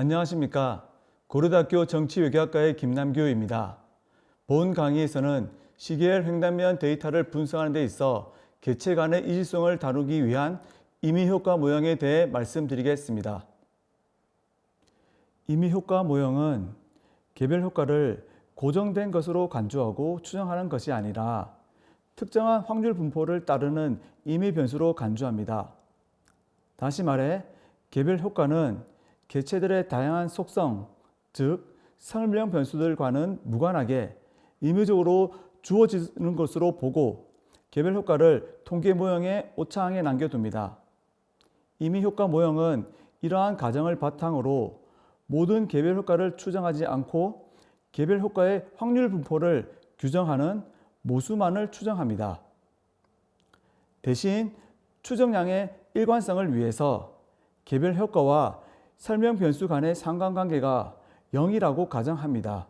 안녕하십니까. 고려대학교 정치외교학과의 김남규입니다. 본 강의에서는 시계열 횡단면 데이터를 분석하는 데 있어 개체 간의 이질성을 다루기 위한 임의 효과 모형에 대해 말씀드리겠습니다. 임의 효과 모형은 개별 효과를 고정된 것으로 간주하고 추정하는 것이 아니라 특정한 확률 분포를 따르는 임의 변수로 간주합니다. 다시 말해 개별 효과는 개체들의 다양한 속성, 즉 설명 변수들과는 무관하게 임의적으로 주어지는 것으로 보고 개별 효과를 통계 모형의 오차항에 남겨둡니다. 임의 효과 모형은 이러한 가정을 바탕으로 모든 개별 효과를 추정하지 않고 개별 효과의 확률 분포를 규정하는 모수만을 추정합니다. 대신 추정량의 일관성을 위해서 개별 효과와 설명 변수 간의 상관관계가 0이라고 가정합니다.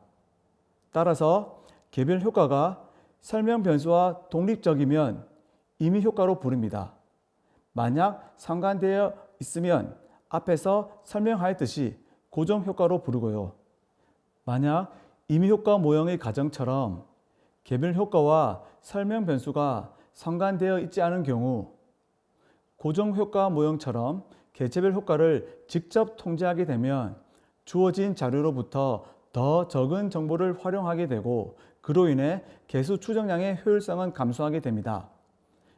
따라서 개별 효과가 설명 변수와 독립적이면 임의 효과로 부릅니다. 만약 상관되어 있으면 앞에서 설명하였듯이 고정 효과로 부르고요. 만약 임의 효과 모형의 가정처럼 개별 효과와 설명 변수가 상관되어 있지 않은 경우 고정 효과 모형처럼 개체별 효과를 직접 통제하게 되면 주어진 자료로부터 더 적은 정보를 활용하게 되고 그로 인해 개수 추정량의 효율성은 감소하게 됩니다.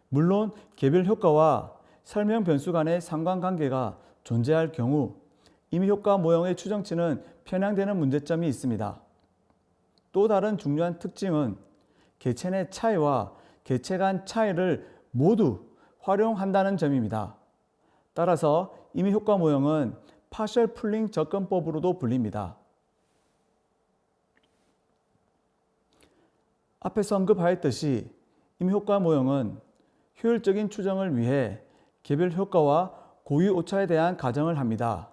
물론 개별 효과와 설명 변수 간의 상관관계가 존재할 경우 임의 효과 모형의 추정치는 편향되는 문제점이 있습니다. 또 다른 중요한 특징은 개체 내 차이와 개체 간 차이를 모두 활용한다는 점입니다. 따라서 임의 효과 모형은 파셜 풀링 접근법으로도 불립니다. 앞에서 언급하였듯이 임의 효과 모형은 효율적인 추정을 위해 개별 효과와 고유 오차에 대한 가정을 합니다.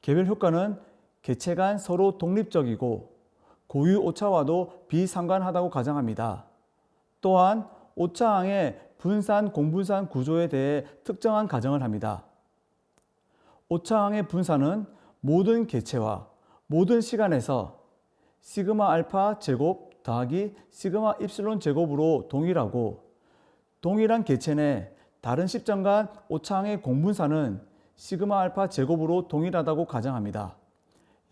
개별 효과는 개체 간 서로 독립적이고 고유 오차와도 비상관하다고 가정합니다. 또한 오차항의 분산 공분산 구조에 대해 특정한 가정을 합니다. 오차항의 분산은 모든 개체와 모든 시간에서 시그마 알파 제곱 더하기 시그마 입실론 제곱으로 동일하고 동일한 개체 내 다른 시점 간 오차항의 공분산은 시그마 알파 제곱으로 동일하다고 가정합니다.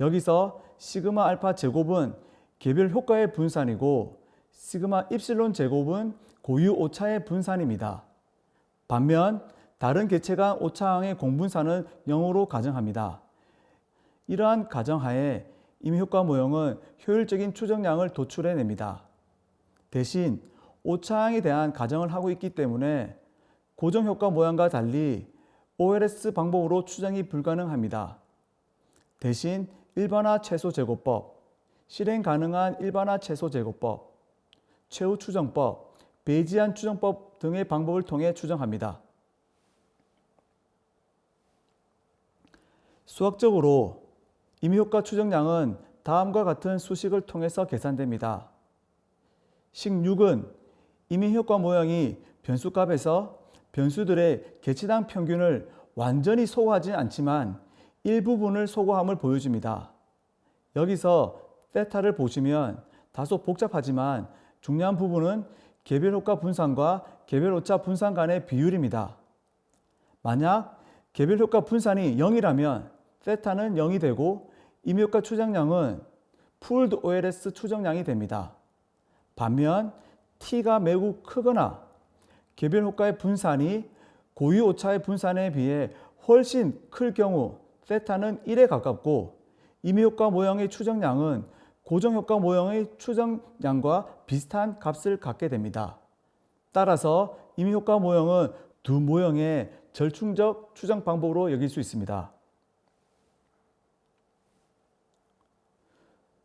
여기서 시그마 알파 제곱은 개별 효과의 분산이고 시그마 입실론 제곱은 고유 오차의 분산입니다. 반면 다른 개체 간 오차항의 공분산은 0으로 가정합니다. 이러한 가정하에 임효과 모형은 효율적인 추정량을 도출해냅니다. 대신 오차항에 대한 가정을 하고 있기 때문에 고정효과 모양과 달리 OLS 방법으로 추정이 불가능합니다. 대신 일반화 최소 제곱법, 실행 가능한 일반화 최소 제곱법, 최후 추정법, 베이지안 추정법 등의 방법을 통해 추정합니다. 수학적으로 임의효과 추정량은 다음과 같은 수식을 통해서 계산됩니다. 식 6은 임의효과 모형이 변수값에서 변수들의 개체당 평균을 완전히 소거하지 않지만 일부분을 소거함을 보여줍니다. 여기서 세타를 보시면 다소 복잡하지만 중요한 부분은 개별 효과 분산과 개별 오차 분산 간의 비율입니다. 만약 개별 효과 분산이 0이라면 세타는 0이 되고 임효과 추정량은 풀드 OLS 추정량이 됩니다. 반면 t가 매우 크거나 개별 효과의 분산이 고유 오차의 분산에 비해 훨씬 클 경우 세타는 1에 가깝고 임효과 모형의 추정량은 고정효과 모형의 추정량과 비슷한 값을 갖게 됩니다. 따라서 임효과 모형은 두 모형의 절충적 추정 방법으로 여길 수 있습니다.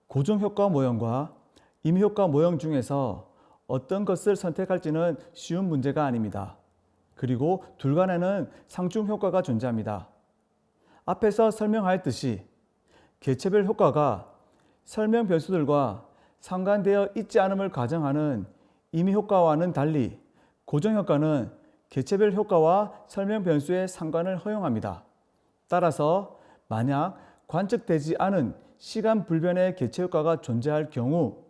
고정효과 모형과 임효과 모형 중에서 어떤 것을 선택할지는 쉬운 문제가 아닙니다. 그리고 둘 간에는 상중 효과가 존재합니다. 앞에서 설명하였듯이 개체별 효과가 설명 변수들과 상관되어 있지 않음을 가정하는 임의 효과와는 달리 고정 효과는 개체별 효과와 설명 변수의 상관을 허용합니다. 따라서 만약 관측되지 않은 시간 불변의 개체 효과가 존재할 경우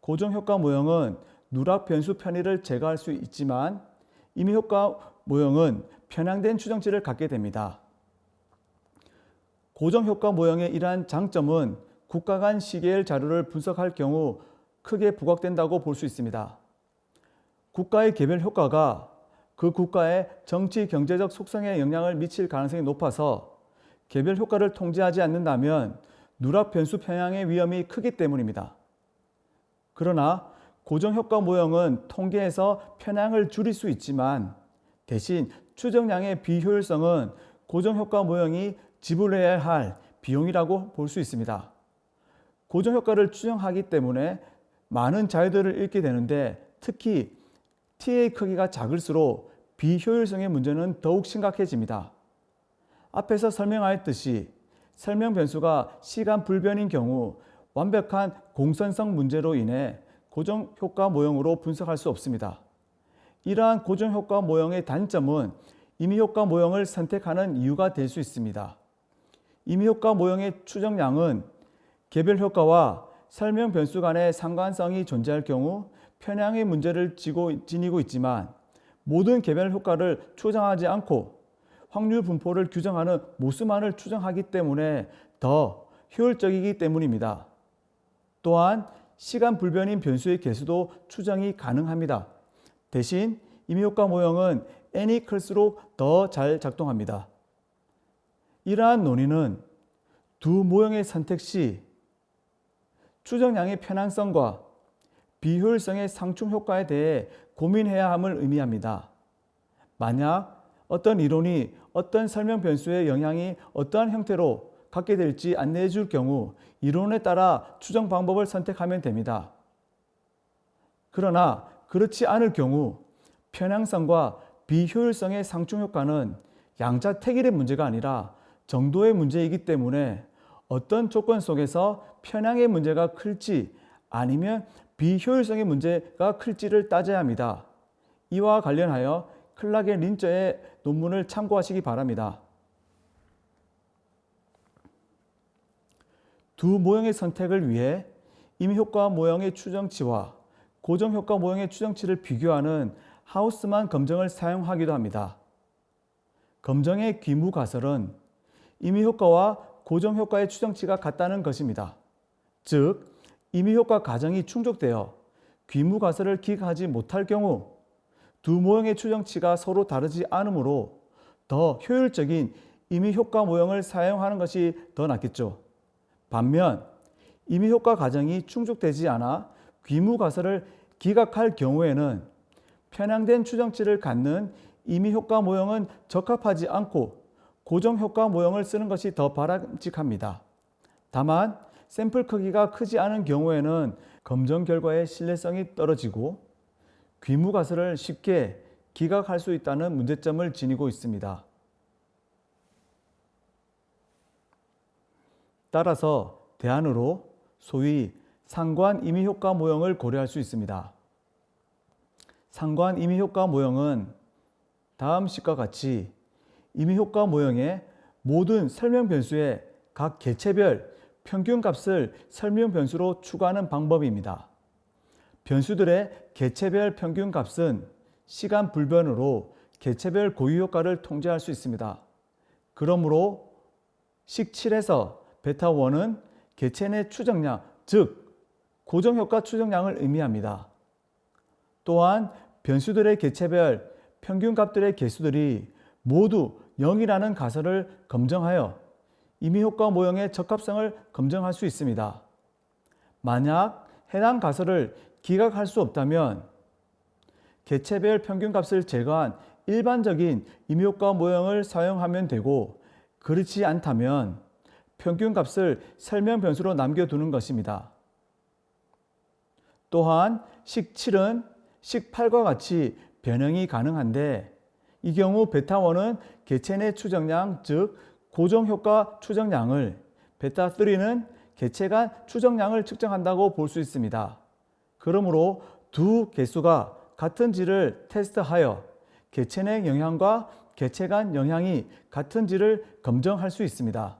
고정 효과 모형은 누락 변수 편의를 제거할 수 있지만 임의 효과 모형은 편향된 추정치를 갖게 됩니다. 고정 효과 모형의 이러한 장점은 국가 간 시계열 자료를 분석할 경우 크게 부각된다고 볼 수 있습니다. 국가의 개별 효과가 그 국가의 정치 경제적 속성에 영향을 미칠 가능성이 높아서 개별 효과를 통제하지 않는다면 누락 변수 편향의 위험이 크기 때문입니다. 그러나 고정 효과 모형은 통계에서 편향을 줄일 수 있지만 대신 추정량의 비효율성은 고정 효과 모형이 지불해야 할 비용이라고 볼 수 있습니다. 고정 효과를 추정하기 때문에 많은 자료들을 읽게 되는데 특히 TA 크기가 작을수록 비효율성의 문제는 더욱 심각해집니다. 앞에서 설명하였듯이 설명 변수가 시간 불변인 경우 완벽한 공선성 문제로 인해 고정 효과 모형으로 분석할 수 없습니다. 이러한 고정 효과 모형의 단점은 임의 효과 모형을 선택하는 이유가 될 수 있습니다. 임의 효과 모형의 추정량은 개별 효과와 설명 변수 간의 상관성이 존재할 경우 편향의 문제를 지고, 지니고 있지만 모든 개별 효과를 추정하지 않고 확률 분포를 규정하는 모수만을 추정하기 때문에 더 효율적이기 때문입니다. 또한 시간 불변인 변수의 개수도 추정이 가능합니다. 대신 임의효과 모형은 n이 클수록 더 잘 작동합니다. 이러한 논의는 두 모형의 선택 시 추정량의 편향성과 비효율성의 상충 효과에 대해 고민해야 함을 의미합니다. 만약 어떤 이론이 어떤 설명 변수의 영향이 어떠한 형태로 갖게 될지 안내해 줄 경우 이론에 따라 추정 방법을 선택하면 됩니다. 그러나 그렇지 않을 경우 편향성과 비효율성의 상충 효과는 양자 택일의 문제가 아니라 정도의 문제이기 때문에 어떤 조건 속에서 편향의 문제가 클지 아니면 비효율성의 문제가 클지를 따져야 합니다. 이와 관련하여 클락의 린저의 논문을 참고하시기 바랍니다. 두 모형의 선택을 위해 임효과 모형의 추정치와 고정효과 모형의 추정치를 비교하는 하우스만 검정을 사용하기도 합니다. 검정의 귀무 가설은 임의효과와 고정 효과의 추정치가 같다는 것입니다. 즉, 임의 효과 가정이 충족되어 귀무 가설을 기각하지 못할 경우 두 모형의 추정치가 서로 다르지 않으므로 더 효율적인 임의 효과 모형을 사용하는 것이 더 낫겠죠. 반면 임의 효과 가정이 충족되지 않아 귀무 가설을 기각할 경우에는 편향된 추정치를 갖는 임의 효과 모형은 적합하지 않고 고정 효과 모형을 쓰는 것이 더 바람직합니다. 다만 샘플 크기가 크지 않은 경우에는 검정 결과의 신뢰성이 떨어지고 귀무 가설을 쉽게 기각할 수 있다는 문제점을 지니고 있습니다. 따라서 대안으로 소위 상관 임의 효과 모형을 고려할 수 있습니다. 상관 임의 효과 모형은 다음 식과 같이 임의 효과 모형의 모든 설명 변수의 각 개체별 평균 값을 설명 변수로 추가하는 방법입니다. 변수들의 개체별 평균 값은 시간 불변으로 개체별 고유 효과를 통제할 수 있습니다. 그러므로 식 7에서 베타 1은 개체 내 추정량, 즉 고정 효과 추정량을 의미합니다. 또한 변수들의 개체별 평균 값들의 개수들이 모두 0이라는 가설을 검증하여 임의 효과 모형의 적합성을 검증할 수 있습니다. 만약 해당 가설을 기각할 수 없다면 개체별 평균값을 제거한 일반적인 임효과 모형을 사용하면 되고 그렇지 않다면 평균값을 설명 변수로 남겨두는 것입니다. 또한 식 7은 식 8과 같이 변형이 가능한데 이 경우 베타1은 개체 내 추정량 즉 고정효과 추정량을 베타3는 개체 간 추정량을 측정한다고 볼 수 있습니다. 그러므로 두 개수가 같은지를 테스트하여 개체 내 영향과 개체 간 영향이 같은지를 검증할 수 있습니다.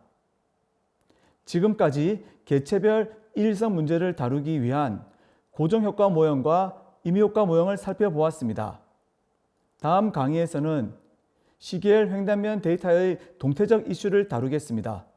지금까지 개체별 일선 문제를 다루기 위한 고정효과 모형과 임의효과 모형을 살펴보았습니다. 다음 강의에서는 시계열 횡단면 데이터의 동태적 이슈를 다루겠습니다.